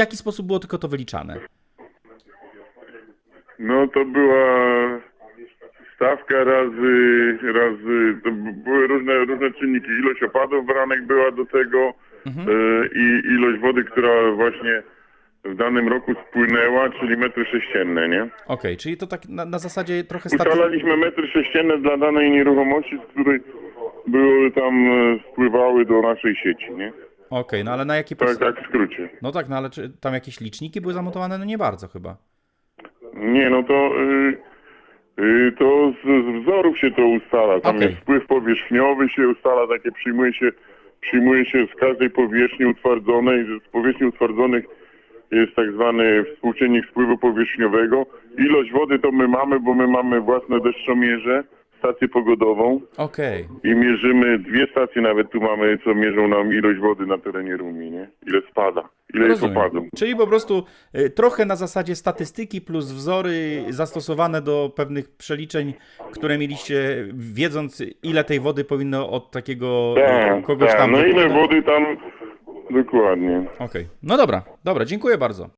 W jaki sposób było tylko to wyliczane? No to była stawka razy, razy, to były różne, różne czynniki. Ilość opadów branek była do tego Mhm. e, i ilość wody, która właśnie w danym roku spłynęła, czyli metry sześcienne, nie? Okej, czyli to tak na, na zasadzie trochę staty... Ustalaliśmy metry sześcienne dla danej nieruchomości, z której były tam, e, spływały do naszej sieci, nie? Okej, no ale na jakiej Tak, podstawie? tak w skrócie. No tak, no ale czy tam jakieś liczniki były zamontowane? No nie bardzo chyba. Nie, no to y, y, to z, z wzorów się to ustala. Tam Okej. jest wpływ powierzchniowy się ustala, takie przyjmuje się, przyjmuje się z każdej powierzchni utwardzonej. Z powierzchni utwardzonych jest tak zwany współczynnik wpływu powierzchniowego. Ilość wody to my mamy, bo my mamy własne deszczomierze, stację pogodową Okej, i mierzymy, dwie stacje nawet tu mamy, co mierzą nam ilość wody na terenie Rumi, nie? Ile spada, ile jest rozumiem. opadu. Czyli po prostu y, trochę na zasadzie statystyki plus wzory zastosowane do pewnych przeliczeń, które mieliście, wiedząc ile tej wody powinno od takiego y, Tak, kogoś tak. tam No ile wypłynąć. wody tam, dokładnie. Okej, no dobra, dobra, dziękuję bardzo.